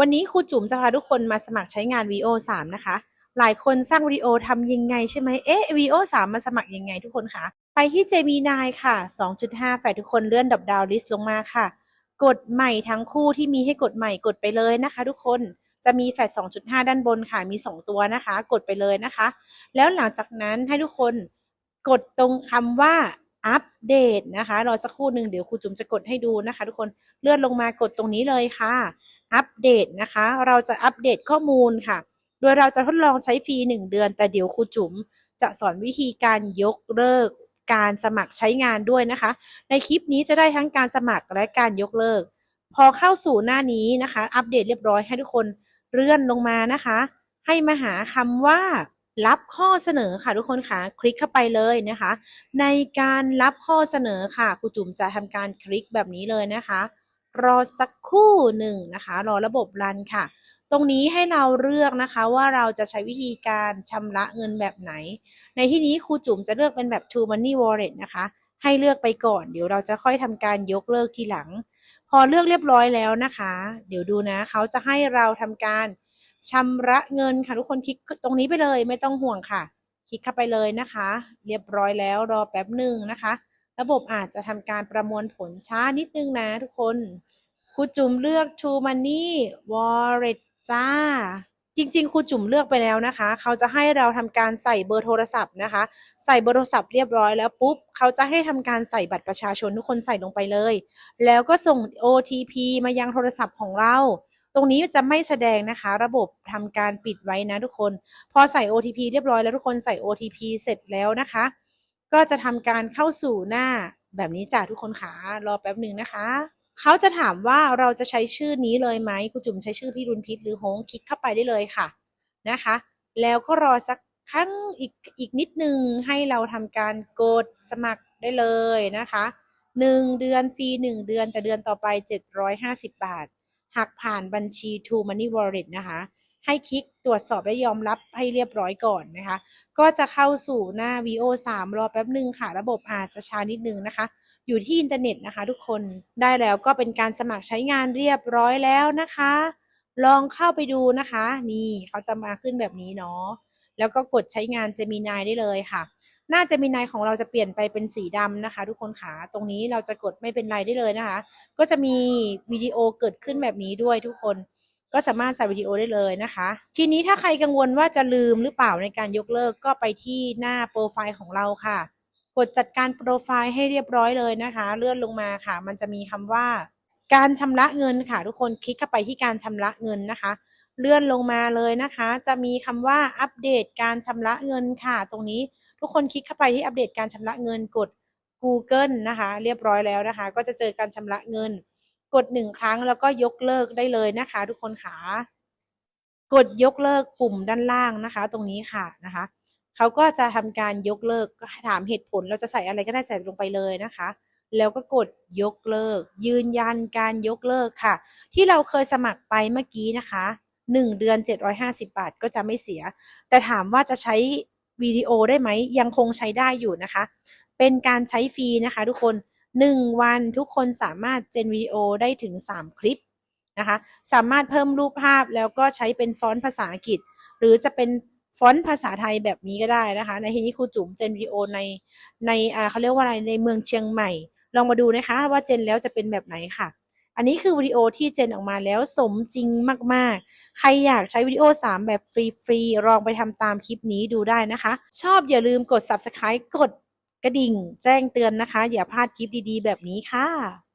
วันนี้ครูจุ๋มจะพาทุกคนมาสมัครใช้งาน VO 3นะคะ หลายคนสร้างวิดีโอทำยังไงใช่ไหมเอ๊ะ VO 3มาสมัครยังไงทุกคนคะไปที่ Gemini ค่ะ 2.5 แฝดทุกคนเลื่อนดับดาวลิสต์ลงมาค่ะ กดใหม่ทั้งคู่ที่มีให้กดใหม่กดไปเลยนะคะ ทุกคนจะมีแฟด2.5 ด้านบนค่ะ มี 2 ตัวนะคะ กดไปเลยนะคะ แล้วหลังจากนั้นให้ทุกคนกดตรงคำว่าอัปเดตนะคะ รอสักครู่หนึ่งเดี๋ยวครูจุ๋มจะกดให้ดูนะคะ ทุกคน เลื่อนลงมากดตรงนี้เลยค่ะ อัปเดตนะคะ เราจะอัปเดตข้อมูลค่ะ โดยเราจะทดลองใช้ฟรี 1 เดือน แต่เดี๋ยวครูจุ๋มจะสอนวิธีการยกเลิกการสมัครใช้งานด้วยนะคะ ในคลิปนี้จะได้ทั้งการสมัครและการยกเลิก พอเข้าสู่หน้านี้นะคะ อัปเดตเรียบร้อยให้ทุกคนเลื่อนลงมานะคะ ให้มาหาคำว่ารับข้อเสนอค่ะทุกคนค่ะคลิกเข้าไปเลยนะคะ ในการรับข้อเสนอค่ะครูจุ๋มจะทำการคลิกแบบนี้เลยนะคะ รอสักครู่หนึ่งนะคะ รอระบบรันค่ะ ตรงนี้ให้เราเลือกนะคะว่าเราจะใช้วิธีการชำระเงินแบบไหน ในที่นี้ครูจุ๋มจะเลือกเป็นแบบ True Money Wallet นะคะ ให้เลือกไปก่อน เดี๋ยวเราจะค่อยทำการยกเลิกทีหลัง พอเลือกเรียบร้อยแล้วนะคะ เดี๋ยวดูนะเขาจะให้เราทำการชำระเงินค่ะทุกคนคลิกตรงนี้ไปเลยไม่ต้องห่วงค่ะ คลิกเข้าไปเลยนะคะ เรียบร้อยแล้วรอแป๊บหนึ่งนะคะ ระบบอาจจะทำการประมวลผลช้านิดนึงนะทุกคนครูจุ๋มเลือก True Money Wallet จ้า จริงๆครูจุ๋มเลือกไปแล้วนะคะ เขาจะให้เราทำการใส่เบอร์โทรศัพท์นะคะ ใส่เบอร์โทรศัพท์เรียบร้อยแล้วปุ๊บ เขาจะให้ทำการใส่บัตรประชาชนทุกคนใส่ลงไปเลย แล้วก็ส่ง OTP มายังโทรศัพท์ของเราตรงนี้จะไม่แสดงนะคะ ระบบทำการปิดไว้นะทุกคน พอใส่ OTP เรียบร้อยแล้วทุกคนใส่ OTP เสร็จแล้วนะคะ ก็จะทำการเข้าสู่หน้าแบบนี้จ้ะทุกคนขารอแป๊บหนึ่งนะคะเขาจะถามว่าเราจะใช้ชื่อนี้เลยไหมครูจุ๋มใช้ชื่อพี่รุนพิษหรือโฮงคลิกเข้าไปได้เลยค่ะนะคะ แล้วก็รอสักครั้งอีกอีกนิดนึงให้เราทำการกดสมัครได้เลยนะคะหนึ่งเดือนฟรีหนึ่งเดือนแต่เดือนต่อไป 750 บาทหักผ่านบัญชี True Money Wallet นะคะ ให้คลิกตรวจสอบและยอมรับให้เรียบร้อยก่อนนะคะ ก็จะเข้าสู่หน้า VO 3รอแป๊บหนึ่งค่ะ ระบบอาจจะช้านิดนึงนะคะ อยู่ที่อินเทอร์เน็ตนะคะ ทุกคนได้แล้วก็เป็นการสมัครใช้งานเรียบร้อยแล้วนะคะ ลองเข้าไปดูนะคะ นี่เขาจะมาขึ้นแบบนี้เนาะแล้วก็กดใช้งาน Gemini ได้เลยค่ะหน้า Gemini ของเราจะเปลี่ยนไปเป็นสีดำนะคะ ทุกคนขาตรงนี้เราจะกดไม่เป็นไรได้เลยนะคะ ก็จะมีวิดีโอเกิดขึ้นแบบนี้ด้วยทุกคน ก็สามารถใส่วิดีโอได้เลยนะคะ ทีนี้ถ้าใครกังวลว่าจะลืมหรือเปล่าในการยกเลิกก็ไปที่หน้าโปรไฟล์ของเราค่ะ กดจัดการโปรไฟล์ให้เรียบร้อยเลยนะคะ เลื่อนลงมาค่ะ มันจะมีคำว่า การชำระเงินค่ะ ทุกคนคลิกเข้าไปที่การชำระเงินนะคะ เลื่อนลงมาเลยนะคะ จะมีคำว่าอัปเดตการชำระเงินค่ะ ตรงนี้ทุกคนคลิกเข้าไปที่อัปเดตการชำระเงินกด Google นะคะ เรียบร้อยแล้วนะคะ ก็จะเจอการชำระเงิน กดหนึ่งครั้งแล้วก็ยกเลิกได้เลยนะคะ ทุกคนค่ะกดยกเลิกปุ่มด้านล่างนะคะ ตรงนี้ค่ะนะคะเขาก็จะทำการยกเลิกก็ถามเหตุผลเราจะใส่อะไรก็ได้ใส่ลงไปเลยนะคะ แล้วก็กดยกเลิก ยืนยันการยกเลิกค่ะ ที่เราเคยสมัครไปเมื่อกี้นะคะ1เดือน 750 บาทก็จะไม่เสีย แต่ถามว่าจะใช้วิดีโอได้ไหมยังคงใช้ได้อยู่นะคะ เป็นการใช้ฟรีนะคะ ทุกคน 1 วันทุกคนสามารถเจนวิดีโอได้ถึง 3 คลิปนะคะ สามารถเพิ่มรูปภาพแล้วก็ใช้เป็นฟอนต์ภาษาอังกฤษ หรือจะเป็นฟอนต์ภาษาไทยแบบนี้ก็ได้นะคะ ในที่นี้ครูจุ๋มเจนวิดีโอในในอ่าเขาเรียกว่าอะไรในเมืองเชียงใหม่ ลองมาดูนะคะว่าเจนแล้วจะเป็นแบบไหนค่ะ อันนี้คือวิดีโอที่เจนออกมาแล้วสมจริงมากๆ ใครอยากใช้วิดีโอ 3 แบบฟรีๆลองไปทำตามคลิปนี้ดูได้นะคะ ชอบอย่าลืมกด subscribe กด กระดิ่งแจ้งเตือนนะคะ อย่าพลาดคลิปดีๆ แบบนี้ค่ะ